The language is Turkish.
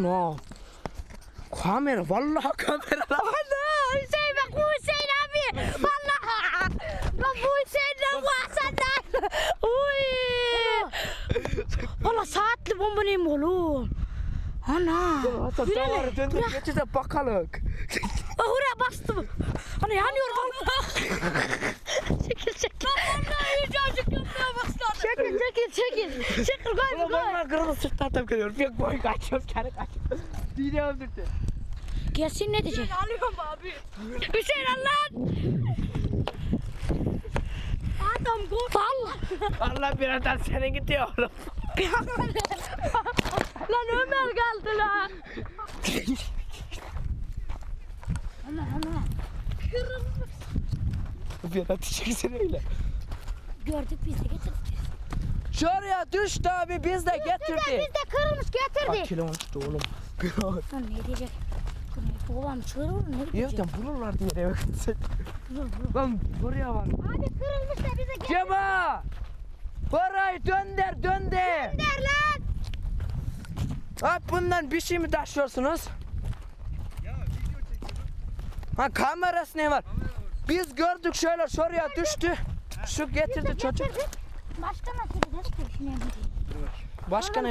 No. Kamera vallahi kamera lan. Allah Hüseyin bak bu Hüseyin abi. Vallahi. Bak bu Hüseyin'den bahseden. Uy. Valla saatli bomba neyim oğlum. Ana. Hasan bırak. geçi de bakalım. Oraya bastım. Ana yanıyor valla. çekil çekil. Ben vallahi iyice acıkmaya başladım. Çekil çekil çekil. Çekil koy Ulan koy. vallahi kırmızı sırtlardan geliyor. Bir boy kaçıyorum kere kaçıyorum. Dini öldürdü. Gelsin ne diyecek? Alıyorum abi. Hüseyin Allah. Adam kork. Valla. Allah birazdan senin gidiyor oğlum. Lan Ömer geldi lan. Ana ana. Biraz çeksene öyle. Gördük biz de getirdik. Şuraya düştü abi biz de getirdik. Biz de kırılmış Bak getirdik. kilo düştü oğlum. Lan ne diyecek? Babam çığırır ne diyecek? Yerden bulurlar diye eve gitsek. Lan buraya var. Abi kırılmış da bize getir. Cema! Orayı dönder dönder. Der lan. Abi bundan bir şey mi taşıyorsunuz? Ha kamerası ne var? Biz gördük şöyle şuraya düştü. Şu getirdi çocuk. Getirdik. Başka nasıl? Şimdi Başka ne?